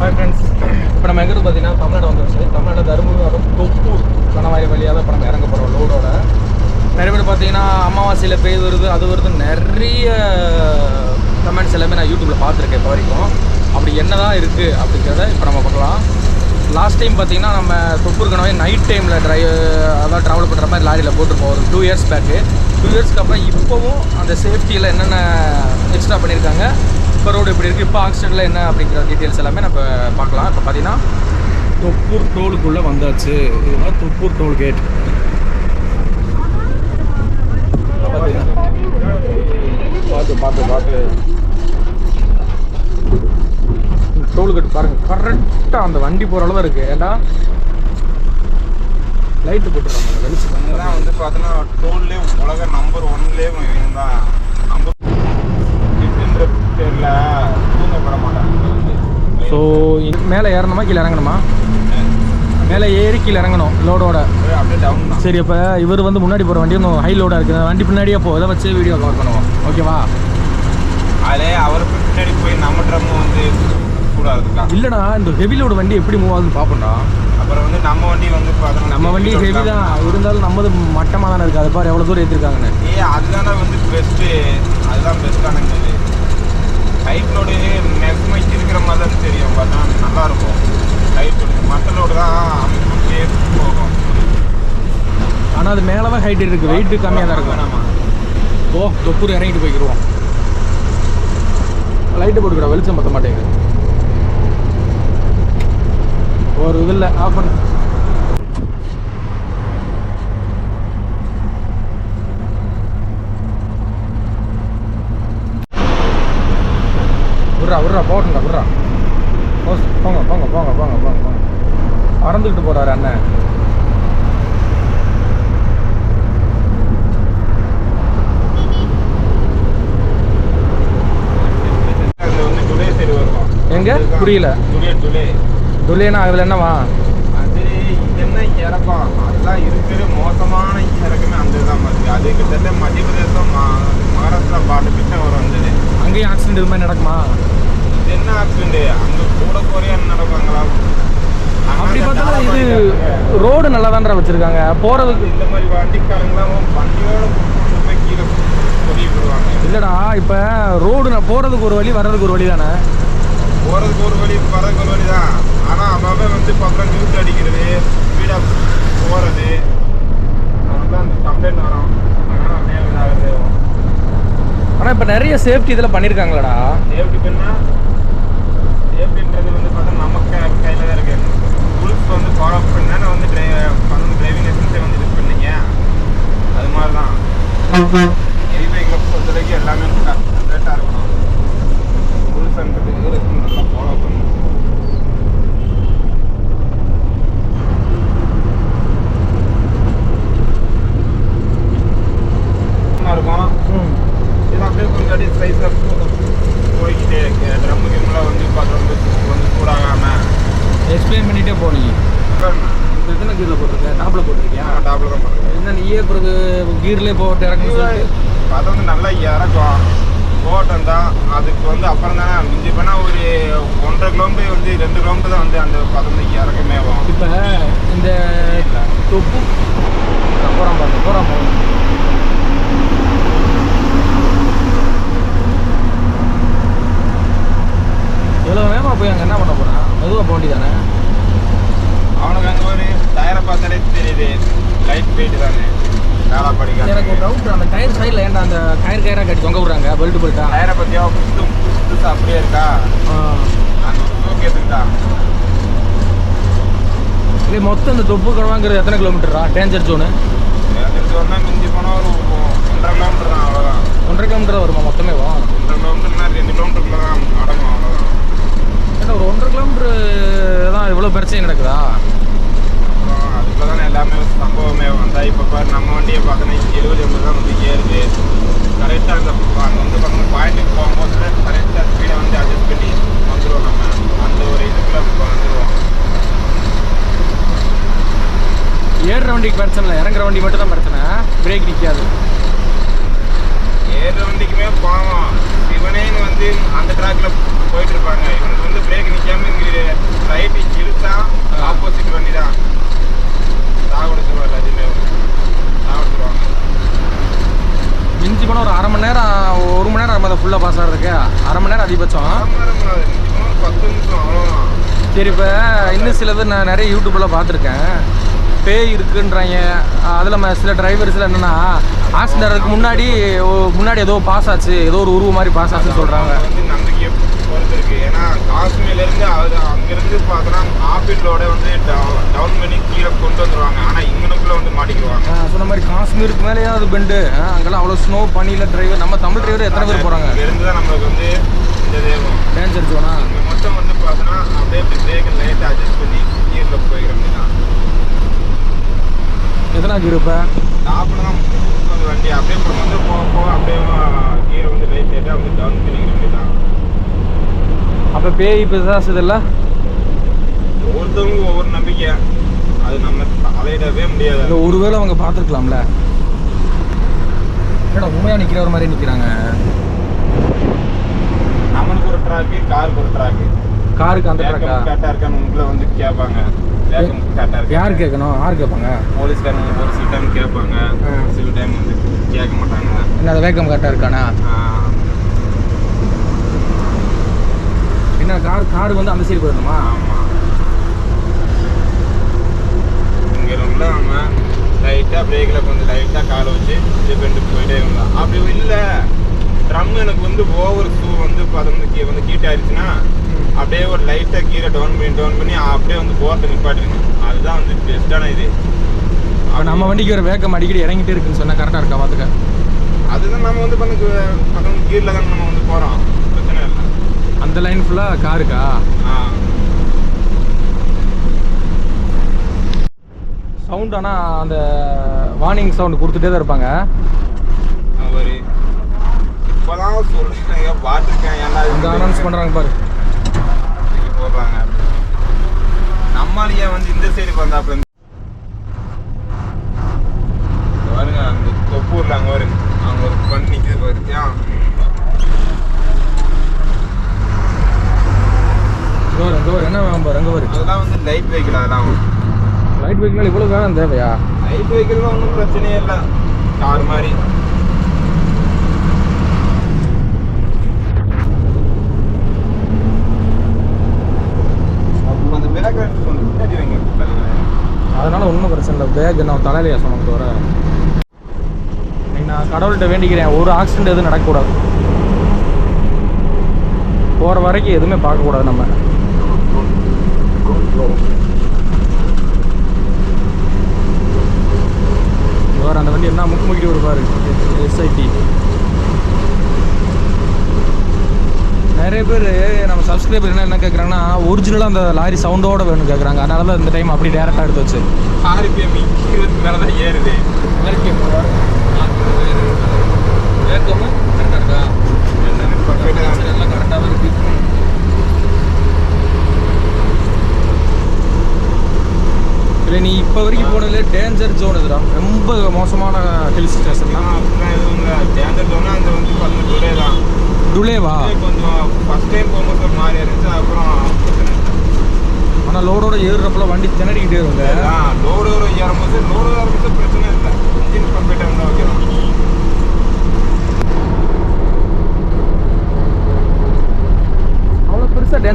Hi friends இப்போ நம்ம எங்கே பார்த்தீங்கன்னா தமிழ்நாடு வந்துருச்சு. தமிழ்நாடு தருமபுரி வரும் தொப்பூர் கணவாய் வழியாக தான் இப்போ நம்ம இறங்க போகிறோம் லோடோட நிறைய பேர் பார்த்தீங்கன்னா அமாவாசையில் பெய்து வருது அது வருது. நிறைய கமெண்ட்ஸ் எல்லாமே நான் யூடியூப்பில் பார்த்துருக்கேன் இப்போ வரைக்கும். அப்படி என்ன தான் இருக்குது அப்படிங்கிறத இப்போ நம்ம பார்க்கலாம். லாஸ்ட் டைம் பார்த்தீங்கன்னா நம்ம தொப்பூர் கணவாய் நைட் டைமில் ட்ரைவ் அதாவது ட்ராவல் பண்ணுற மாதிரி லாரியில் போட்டிருப்போம். ஒரு டூ இயர்ஸ் பேக்கு டூ இயர்ஸ்க்கு அப்புறம் இப்போவும் அந்த சேஃப்டியில் என்னென்ன எக்ஸ்ட்ரா பண்ணியிருக்காங்க இப்போ ரோடு எப்படி இருக்குது இப்போ ஆக்சிடெண்ட்டில் என்ன அப்படிங்கிற டீட்டெயில்ஸ் எல்லாமே நம்ம பார்க்கலாம். இப்போ பார்த்தீங்கன்னா தொப்பூர் டோலுக்குள்ளே வந்தாச்சு. இதுதான் தொப்பூர் டோல் கேட் பார்த்து பார்த்து பார்த்து. டோல் கேட் பாருங்க. கரெக்டாக அந்த வண்டி போகிற அளவு இருக்குது ஏன்னா லைட்டு போட்டுருவாங்க வெளிச்சம் வந்து பார்த்தீங்கன்னா டோல்லே உலக நம்பர் ஒன்லேயே இவன் தான். மேலே ஏறணுமா கீழே இறங்கணுமா? மேலே ஏறி கீழே இறங்கணும் லோடோட அப்படியே டவுன் தான் சரி இப்போ இவர் வந்து முன்னாடி போகிற வண்டி இன்னும் ஹை லோடாக இருக்குது வண்டி பின்னாடியே போ இதை வச்சு வீடியோ கவர் பண்ணுவோம். ஓகேவா அதிலே அவருக்கு பின்னாடி போய் நம்ம ட்ரம் வந்து கூடாதுக்கா இல்லைடா இந்த ஹெவி லோடு வண்டி எப்படி மூவ் ஆகுதுன்னு பார்ப்போம்டா அப்புறம் வந்து நம்ம வண்டி வந்து பார்த்தோன்னா நம்ம வண்டி ஹெவி தான். இருந்தாலும் நம்மது மட்டமாக தானே இருக்குது அது பாரு எவ்வளோ தூரம் ஏற்றிருக்காங்கன்னு ஏ அதுதானே வந்து பெஸ்ட்டு அதுதான் பெஸ்ட்டானது ஹைட் லோடு மேக்ஸிமம் இருக்கிற மாதிரி தான் தெரியும். பார்த்தா நல்லா இருக்கும் ஹைட் லோடு மற்ற லோடு தான் அமைப்பு போகும். ஆனால் அது மேலே தான் ஹைட் இருக்குது வெயிட் கம்மியாக தான் இருக்கும் ஆமாம் ஓ தொப்பூர் இறங்கிட்டு போய்க்கிருவோம். லைட்டு போட்டுக்கிட வெளிச்சம் பத்த மாட்டேங்குது. ஒரு இதில் ஆஃப் பண்ணு. விட்றா விட்றா போட்டுண்டா விட்றா. போங்க போங்க போங்க போங்க போங்க போங்க. மறந்துக்கிட்டு போகிறாரு அண்ணன். எங்க? புரியல. டுடே அதுல என்னவா? அது என்ன இறக்கம் அதெல்லாம் இருக்கிற மோசமான இறக்கமே அந்த இதுதான் மாதிரி அது கிட்டத்தட்ட மத்திய பிரதேசம் மா- மகாராஷ்டிரா பார்டர் கிட்ட வரும் வந்தது அங்கேயும் ஆக்சிடென்ட் இது மாதிரி நடக்குமா? என்ன ஆக்சிடென்ட் அங்க கூட குறையா நடப்பாங்களா? அப்படி பார்த்தா இது ரோடு நல்லா தான்டா வச்சிருக்காங்க. போறதுக்கு இந்த மாதிரி வண்டிக்காரங்களாம் வண்டியோட போய் கீழே பொறி விடுவாங்க இல்லடா இப்போ ரோடு நான் போறதுக்கு ஒரு வழி வர்றதுக்கு ஒரு வழி தானே போறதுக்கு ஒரு வழி வரதுக்கு ஒரு வழி தான் ஆனா அவன் வந்து பக்கம் நியூஸ் அடிக்கிறது ஸ்பீடா போறது. அதெல்லாம் அந்த கம்ப்ளைண்ட் வரும். அதனால அப்படியே இதாகுது ஆனால் இப்போ நிறைய சேஃப்டி இதில் பண்ணியிருக்காங்களாடா சேஃப்டி பண்ணா சேஃப்டின்றது வந்து பார்த்தா நமக்கு கையில் தான் இருக்கு. ரூல்ஸ் வந்து ஃபாலோ பண்ணா வந்து ட்ரை பண்ணணும் டிரைவிங் லைசன்ஸே வந்து இது பண்ணீங்க. அது மாதிரி தான் ஹெவி பைக்கை பொறுத்த வரைக்கும் எல்லாமே கரெக்டாக இருக்கணும் ரூல்ஸ்ன்றது நல்லா ஃபாலோ பண்ணணும் நல்லா இருக்கும் இது அப்படியே கொஞ்சம் அப்படியே ஸ்லைஸாக போய்கிட்டே இருக்கு ட்ரம்மு கிம்லாம் வந்து பார்த்தா வந்து வந்து சூடாகாமல் எக்ஸ்பிளைன் பண்ணிட்டே போனீங்க இந்த எத்தனை கீரில் போட்டிருக்கேன் டாப்பில் போட்டிருக்கியா டாப்பில் தான் பண்ணுறேன் என்ன நீயே பிறகு கீர்லேயே போட்டு சொல்லிட்டு. அது வந்து நல்லா இறக்கும். ஓட்டம் தான். அதுக்கு வந்து அப்புறம் தானே மிஞ்சி போனால் ஒரு ஒன்றரை கிலோமீட்டர் வந்து ரெண்டு கிலோமீட்டர் தான் வந்து அந்த பதினஞ்சு இறக்கமே ஆகும் இப்போ இந்த தொப்பு. போகிறான் பாருங்க போகிறான் பாருங்க எவ்வளோ வேகமாக போய் அங்கே என்ன பண்ண போகிறான் மெதுவாக போக வேண்டியதானே? அவனுக்கு அங்கே ஒரு டயரை பார்த்தாலே தெரியுது. லைட் வெயிட் தானே. எனக்கு ஒரு டவுட் அந்த டயர் சைடில் ஏன்டா அந்த கயிறு கயிறாக கட்டி தொங்க விடுறாங்க? பெல்ட் பெல்ட்டா டயரை பற்றியா புதுசு புதுசு அப்படியே இருக்கா? எடுத்துக்கிட்டா? இல்லை மொத்தம் இந்த தொப்பு கணவாங்கிறது எத்தனை கிலோமீட்டரா டேஞ்சர் ஜோனு எடுத்து வரனா மிஞ்சி போனால் ஒரு ஒன்றரை கிலோமீட்டர் தான் அவ்வளோதான் ஒன்றரை கிலோமீட்டர் வருமா மொத்தமே? வா. ஒன்றரை கிலோமீட்டர்னா ரெண்டு கிலோமீட்டருக்குள்ள தான் அடங்கும் அவ்வளோதான் ஏன்னா ஒரு ஒன்றரை கிலோமீட்டர் தான் இவ்வளோ பிரச்சனை நடக்குதா? அப்புறம் அதுக்குள்ள தானே எல்லாமே சம்பவமே வந்தா இப்போ பாரு நம்ம வண்டியை பார்த்தோன்னா எழுபது எண்பது தான் வந்து ஏறுது. கரெக்டாக அந்த அங்கே வந்து பார்த்தோம்னா பாயிண்ட்டுக்கு போகும்போது கரெக்டாக ஸ்பீடை வந்து அட்ஜஸ்ட் பண்ணி வந்துடுவோம் நம்ம. அந்த ஒரு இதுக்குள்ள வந்துடுவோம் ஏறுற வண்டிக்கு பிரச்சனை இல்லை. இறங்குற வண்டி மட்டும் தான் பிரச்சனை. பிரேக் நிற்காது ஏறுற வண்டிக்குமே பாவம். இவனேன்னு வந்து அந்த ட்ராக்ல போயிட்டு இருப்பாங்க. இவனுக்கு வந்து பிரேக் நிற்காம இங்கே ஆப்போசிட் வண்டி தான் எல்லாத்தையுமே மிஞ்சி போனால் ஒரு அரை மணி நேரம் ஒரு மணி நேரம் அதை ஃபுல்லாக பாஸ் ஆகிறதுக்கு அரை மணி நேரம் அதிகபட்சம். பத்து நிமிஷம் அவ்வளோதான் சரி இப்போ இன்னும் சிலது நான் நிறைய யூடியூப்பில் பார்த்துருக்கேன். பேய் இருக்குன்றாங்க. அதில் சில டிரைவர்ஸில் என்னென்னா ஆக்சிடென்ட் முன்னாடி ஓ- முன்னாடி ஏதோ பாஸ் ஆச்சு. ஏதோ ஒரு உருவம் மாதிரி பாஸ் ஆச்சுன்னு சொல்கிறாங்க பொறுத்து ஏன்னா காஷ்மீர்லேருந்து அது அங்கேருந்து பார்த்தோன்னா ஆப்பிளோட வந்து டவுன் பண்ணி கீழே கொண்டு வந்துருவாங்க. ஆனால் இங்கனுக்குள்ளே வந்து மாட்டிக்குவாங்க சொன்ன மாதிரி காஷ்மீருக்கு மேலேயே அது பெண்டு அங்கெல்லாம் அவ்வளோ ஸ்னோ பண்ணியில் டிரைவர் நம்ம தமிழ் டிரைவர் எத்தனை பேர் போகிறாங்க இங்கேருந்து தான் நம்மளுக்கு வந்து டேஞ்சர் ஜோனா மட்டும் வந்து பார்த்தோன்னா அப்படியே பிரேக் லைட்டாக அட்ஜஸ்ட் பண்ணி கீரில் போய்க்கிற மாதிரி தான். எத்தனை கீர் இப்போ? டாப்பில் தான் வண்டி அப்படியே வந்து போக போக அப்படியே கீரை வந்து லைட் லைட்டாக வந்து டவுன் பண்ணிக்கிற மாதிரி தான். அப்போ பேய் பிசாஸ் இதெல்லாம்? ஒவ்வொருத்தவங்களுக்கும் ஒவ்வொரு நம்பிக்கை. அது நம்ம தலையிடவே முடியாது. இல்லை ஒருவேளை அவங்க பார்த்துருக்கலாம்ல? என்னடா உண்மையாக நிற்கிறவர் மாதிரி நிற்கிறாங்க நம்மளுக்கு ஒரு ட்ராக்கு காருக்கு ஒரு ட்ராக்கு காருக்கு அந்த ட்ரக்கா கரெக்டாக இருக்கான்னு உங்களை வந்து கேட்பாங்க யார் கேட்கணும்? யார் கேட்பாங்க? போலீஸ்காரங்க ஒரு சில டைம் கேட்பாங்க. சில டைம் வந்து கேட்க மாட்டாங்க. என்ன அது வேக்கம் கரெக்டாக இருக்கானா? என்ன கார் கார் வந்து அந்த சைடு போயிடணுமா ஆமா இங்கே உள்ள நம்ம லைட்டாக பிரேக்கில் கொஞ்சம் லைட்டாக காலை வச்சு பண்ணிட்டு போயிட்டே இருந்தோம் அப்படி இல்லை. ட்ரம் எனக்கு வந்து ஓவர் ஷூ வந்து வந்து கீ வந்து கீட் ஆயிடுச்சுன்னா அப்படியே ஒரு லைட்டாக கீரை டவுன் பண்ணி டவுன் பண்ணி அப்படியே வந்து போர்ட்டை நிப்பாட்டிக்கணும் அதுதான் வந்து பெஸ்ட்டான இது. இப்போ நம்ம வண்டிக்கு ஒரு வேக்கம் அடிக்கடி இறங்கிட்டே இருக்குன்னு சொன்னால் கரெக்டாக இருக்கா பார்த்துக்க அதுதான் நம்ம வந்து பண்ண பக்கம் கீரில் தான் நம்ம வந்து போகிறோம் பிரச்சனை இல்லை. அந்த லைன் ஃபுல்லாக காருக்கா ஆ. சவுண்ட் ஆனால் அந்த வார்னிங் சவுண்ட் கொடுத்துட்டே தான் இருப்பாங்க. ஒரு இப்போதான் சொல்கிறேன் பார்த்துருக்கேன் ஏன்னா அங்கே அனௌன்ஸ் பண்ணுறாங்க பாரு. போடுறாங்க. நம்மளையே வந்து இந்த சைடு வந்தாப்புல பாருங்க அந்த தொப்பூர்ல அங்க ஒரு அங்க ஒரு பண்ணி இங்கே வரும் என்ன வேணும் பாரு அங்கே வரும் அதெல்லாம் வந்து லைட் வெஹிக்கிள் அதெல்லாம். லைட் பைக்னால இவ்வளோ வேணும் தேவையா? லைட் வெஹிக்கிள் ஒன்றும் பிரச்சனையே இல்லை. கார் மாதிரி. அதனால ஒன்றும் பிரச்சனை இல்லை. பேக் நான் தலையிலையா சொன்னது வர? நான் கடவுள்கிட்ட வேண்டிக்கிறேன். ஒரு ஆக்சிடென்ட் எதுவும் நடக்கக்கூடாது. போகிற வரைக்கும் எதுவுமே பார்க்கக்கூடாது நம்ம. வேறு அந்த வண்டி என்ன முக்கு முக்கிட்டு வருவார் எஸ்ஐடி நிறைய பேர் நம்ம சப்ஸ்கிரைபர் என்ன என்ன கேட்குறாங்கன்னா ஒரிஜினலாக அந்த லாரி சவுண்டோட வேணும் கேட்குறாங்க அதனால தான் இந்த டைம் அப்படி டேரெக்டாக எடுத்து வச்சு. ஆர்பிஎம் இருபதுக்கு மேலே தான் ஏறுது. என்னன்னு பக்கத்துல எல்லாம் கரெக்டாகவே இருக்கு இல்லை நீ இப்போ போனதுல டேஞ்சர் ஜோன் இதுடா. ரொம்ப மோசமான ஹில் ஸ்டேஷன் தான் இல்லை டேஞ்சர் ஜோனா அந்த வந்து பதினெட்டு டூலே தான். டுலேவா கொஞ்சம் ஃபர்ஸ்ட் டைம் போகும்போது ஒரு மாதிரி இருந்துச்சு அப்புறம் ஆனால் லோடோட ஏறுறப்பல வண்டி திணறிக்கிட்டே இருங்க லோடு ஏறும்போது லோடு ஏறும்போது பிரச்சனை இல்லை. இன்ஜின் கம்ப்ளீட்டாக இருந்தால் வைக்கலாம்.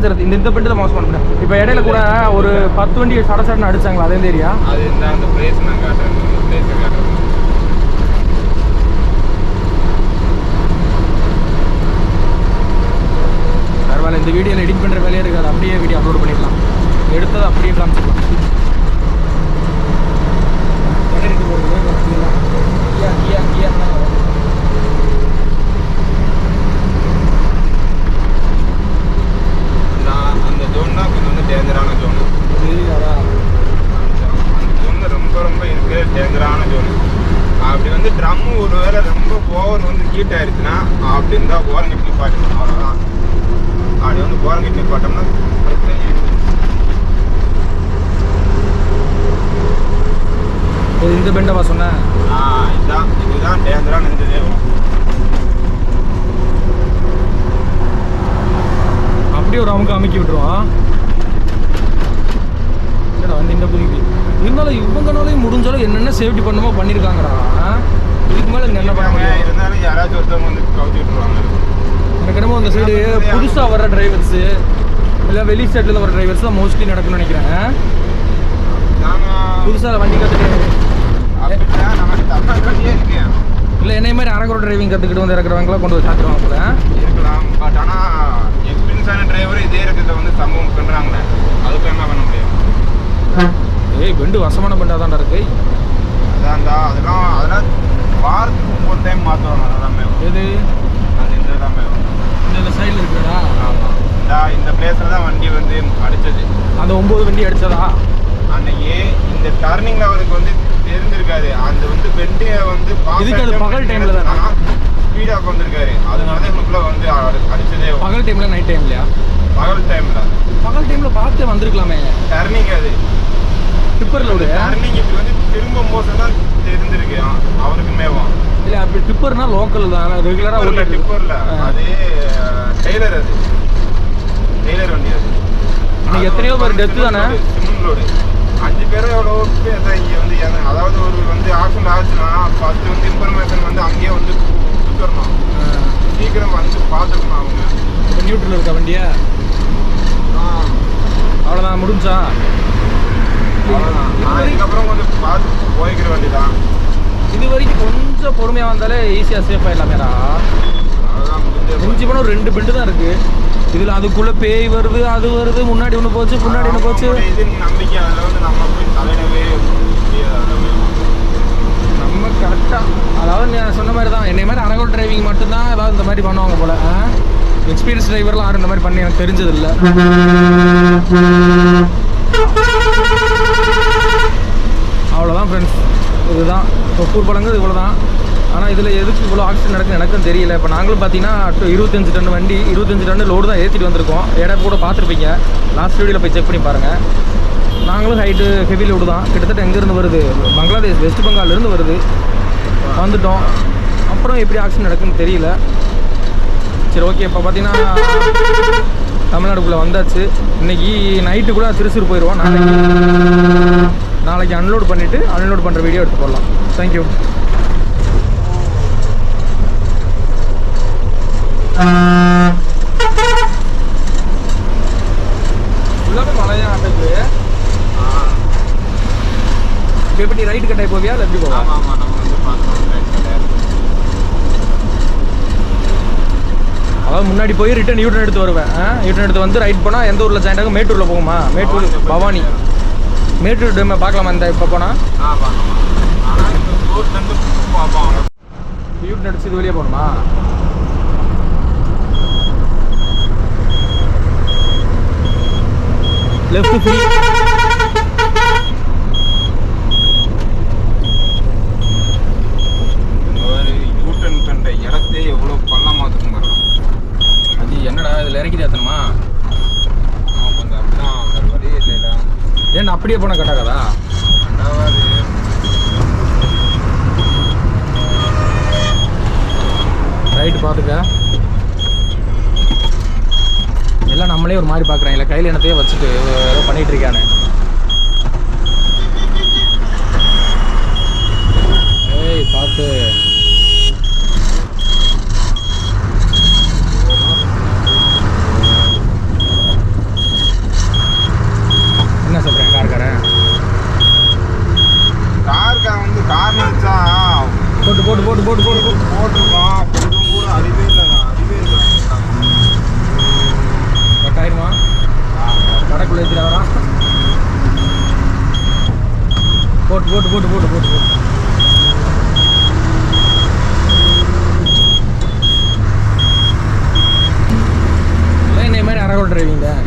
டேஞ்சர் இந்த இந்த தான் மோசம் பண்ண இப்போ இடையில கூட ஒரு பத்து வண்டி சட சடன்னு அடிச்சாங்களா அதே ஏரியா? அது இந்த அந்த பிளேஸ் நான் காட்டுறேன். பிளேஸை காட்டுறேன். பரவாயில்ல இந்த வீடியோவில் எடிட் பண்ணுற வேலையே இருக்காது. அப்படியே வீடியோ அப்லோட் பண்ணிடலாம். எடுத்தது அப்படியே காமிச்சிக்கலாம் திணறிட்டு போகுது, பார்த்தீங்களா? கியா, கியா, கியான்னு தான் வரும். அந்த அந்த ஜோன் தான் கொஞ்சம் வந்து டேஞ்சரான ஜோனு இது அதான். அந்த ஜோன் ரொம்ப ரொம்ப இருக்கு டேஞ்சரான ஜோனு அப்படி வந்து ட்ரம் ஒரு வேளை ரொம்ப ஓவர் வந்து ஹீட் ஆயிடுச்சுன்னா அப்படி இருந்தால் ஓரங்கிட்டு நிப்பாட்டணும் அவ்வளோதான் அப்படி வந்து ஓரங்கிட்டு நிப்பாட்டோம்னா பிரச்சனையே இல்லை. இது இந்த பெண்டவா சொன்னேன். இதுதான் இதுதான் இந்த தேவம் அப்படியே ஒரு அமுக்கு அமுக்கி விட்டுருவான். இல்லைடா வந்து இந்த புதிக்கு இருந்தாலும் இவங்கனாலையும் முடிஞ்சாலும் என்னென்ன சேஃப்டி பண்ணுமோ பண்ணியிருக்காங்கடா? இதுக்கு மேலே என்ன பண்ண முடியும்? இருந்தாலும் யாராச்சும் ஒருத்தவங்க வந்து கவுத்தி விட்டுருவாங்க. எனக்கு என்னமோ அந்த சைடு புதுசாக வர டிரைவர்ஸு இல்லை வெளி ஸ்டேட்டில் வர டிரைவர்ஸ் தான் மோஸ்ட்லி நடக்கும்னு நினைக்கிறேன். புதுசாக வண்டி கற்றுட்டு அப்படின்னா நம்ம தமிழ்நாட்டிலே இருக்கேன் இல்லை என்னை மாதிரி அரகுற டிரைவிங் கற்றுக்கிட்டு வந்து இறக்குறவங்களாம் கொண்டு போய் சாத்திடுவாங்க போல. இருக்கலாம் பட் ஆனால் எக்ஸ்பீரியன்ஸான டிரைவர் இதே இடத்துல வந்து சம்பவம் பண்ணுறாங்களே அதுக்கு என்ன பண்ண முடியும்? ஏய் பெண்டு வசமான பெண்டாக தான்டா இருக்கு. அதான்டா அதெல்லாம் அதெல்லாம் வாரத்துக்கு ஒவ்வொரு டைம் மாற்றுவாங்க அதெல்லாமே எது? அது இந்த எல்லாமே இந்த சைடில் இருக்குடா ஆமாம் இந்த இந்த பிளேஸில் தான் வண்டி வந்து அடித்தது அந்த ஒம்பது வண்டி அடிச்சதா? அன்னைக்கு இந்த டர்னிங்ல அவருக்கு வந்து தெரிஞ்சிருக்காது. அந்த வந்து வெண்டிய வந்து இதுக்கு அது பகல் timeல தானா? ஸ்பீடாக வந்திருக்காரு அதனால தான் இவனுக்குள்ள வந்து அடி- அடிச்சதே பகல் டைமில் நைட் டைம்லையா பகல் டைம்ல பகல் டைமில் பார்த்து வந்திருக்கலாமே. டர்னிங் அது. டிப்பரில் விடு. டர்னிங் இப்படி வந்து திரும்பும் போது தான் தெரிஞ்சிருக்கு. அவருக்கு மேவும் இல்லை அப்படி டிப்பர்னா லோக்கல் தான். டிப்பர்ல ஓட்டிட்டு டிப்பர்ல. அது டெய்லர் அது. டெய்லர் வண்டி அது. எத்தனையோ பேர் டெத்து தானே? சிமெண்ட் லோடு அஞ்சு பேரும் எவ்வளோ பேர் இங்கே வந்து அதாவது ஒரு வந்து ஆக்சிடென்ட் ஆச்சுன்னா ஃபர்ஸ்ட் வந்து இன்ஃபர்மேஷன் வந்து அங்கேயே வந்து கொடுத்துடணும். சீக்கிரம் வந்து பார்த்துக்கணும் அவங்க. இப்போ நியூட்ரல் இருக்க வண்டியா? அவ்வளோதான் முடிஞ்சா? அவ்வளோதான் நான் இதுக்கப்புறம் கொஞ்சம் பார்த்து போய்க்கிற வண்டி தான் இது வரைக்கும் கொஞ்சம் பொறுமையாக வந்தாலே ஈஸியாக சேஃப் ஆயிடலாமேடா அவ்வளோதான் முடிஞ்சே போனால் ரெண்டு பெண்டு தான் இருக்கு. இதில் அதுக்குள்ளே பேய் வருது அது வருது முன்னாடி ஒன்று போச்சு முன்னாடி ஒன்று போச்சு. நம்பிக்கை நம்ம கரெக்டாக அதாவது நான் சொன்ன மாதிரி தான். என்னை மாதிரி அரகோட் டிரைவிங் மட்டும்தான் ஏதாவது இந்த மாதிரி பண்ணுவாங்க போல. எக்ஸ்பீரியன்ஸ் டிரைவர்லாம் யாரும் இந்த மாதிரி பண்ணி எனக்கு தெரிஞ்சதில்லை. அவ்வளோதான் ஃப்ரெண்ட்ஸ் இதுதான். தொப்பூர் பழங்கு இவ்வளோ தான் ஆனால் இதில் எதுக்கு இவ்வளோ ஆக்சிடென்ட் நடக்குன்னு எனக்கும் தெரியல. இப்போ நாங்களும் பார்த்தீங்கன்னா இருபத்தஞ்சு டன் வண்டி இருபத்தஞ்சு டன் லோடு தான் ஏற்றிட்டு வந்திருக்கோம். இடம் கூட பார்த்துருப்பீங்க லாஸ்ட் வீடியோவில் போய் செக் பண்ணி பாருங்கள் நாங்களும் ஹைட்டு ஹெவி லோடு தான். கிட்டத்தட்ட எங்கேருந்து வருது? பங்களாதேஷ் வெஸ்ட் பெங்கால்லேருந்து வருது. வந்துட்டோம். அப்புறம் எப்படி ஆக்சிடென்ட் நடக்குன்னு தெரியல. சரி ஓகே இப்போ பார்த்தீங்கன்னா தமிழ்நாடுக்குள்ளே வந்தாச்சு. இன்னைக்கு நைட்டு கூட திருச்சூர் போயிடுவோம் நாளைக்கு. நாளைக்கு அன்லோட் பண்ணிவிட்டு அன்லோட் பண்ணுற வீடியோ எடுத்து போடலாம். தேங்க்யூ ஃபுல்லாகவே மழையா ஆட்டது இப்போ எப்படி போவியா இல்லை எப்படி போவா ஆமாம் ஆமாம் நம்ம வந்து கிடையாது அதாவது முன்னாடி போய் ரிட்டன் யூட்டன் எடுத்து வருவேன். யூட்டன் எடுத்து வந்து ரைட் போனால் எந்த ஊரில் ஜாயின் ஆகும் மேட்டூரில் போகுமா? மேட்டூர் பவானி மேட்டூர் டேம் பார்க்கலாமா இந்த இப்போ போனால் யூட்டன் அடிச்சு இது வெளியே போகணுமா? லெஃப்ட் ஃப்ரீ இந்த மாதிரி யூட்டன் கண்ட இடத்தே எவ்வளோ பள்ளமாக இருக்கும் பாருங்க அது என்னடா இதில் இறக்கி ஏற்றணுமா ஆமாம் கொஞ்சம் அப்படிதான் வேறு வழி இல்லைடா ஏன்டா அப்படியே போனால் கட்டாகாதா? ரைட்டு பார்த்துக்க. எல்லாம் நம்மளே ஒரு மாதிரி பார்க்குறேன் இல்லை கையில் என்னத்தையே வச்சுட்டு ஏதோ பண்ணிகிட்டு இருக்கானு. ஏய் பார்த்து என்ன சொல்கிறேன் கார்காரன் கார்காரன் வந்து கார் நினச்சா போட்டு போட்டு போட்டு போட்டு போட்டு போட்டு போட்டிருக்கோம் கொஞ்சம் கூட அறிவே இல்லை அறிவே இல்லை கட்டாயிருமா? கடைக்குள்ளே ஏற்றிட்டு வரான் போட்டு போட்டு போட்டு போட்டு போட்டு போட்டு. என்னை மாதிரி அரகோல் டிரைவிங் தான்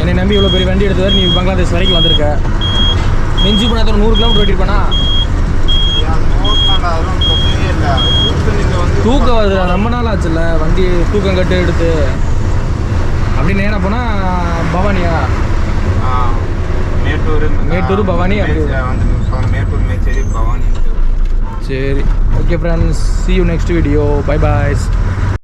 என்னை நம்பி இவ்வளோ பெரிய வண்டி எடுத்து வர நீ பங்களாதேஷ் வரைக்கும் வந்திருக்க. மிஞ்சி போனால் ஒரு நூறு கிலோமீட்டர் ஓட்டிருப்பேனா தூக்கம் வருதுடா ரொம்ப நாள் ஆச்சுல்ல வண்டி தூக்கம் கட்டு எடுத்து. அப்படின்னு என்ன போனால் பவானியா? மேட்டூர் மேட்டூர், பவானி அப்படி. மேச்சேரி மேட்டூர் மேச்சேரி பவானி சரி okay friends see you next video bye boys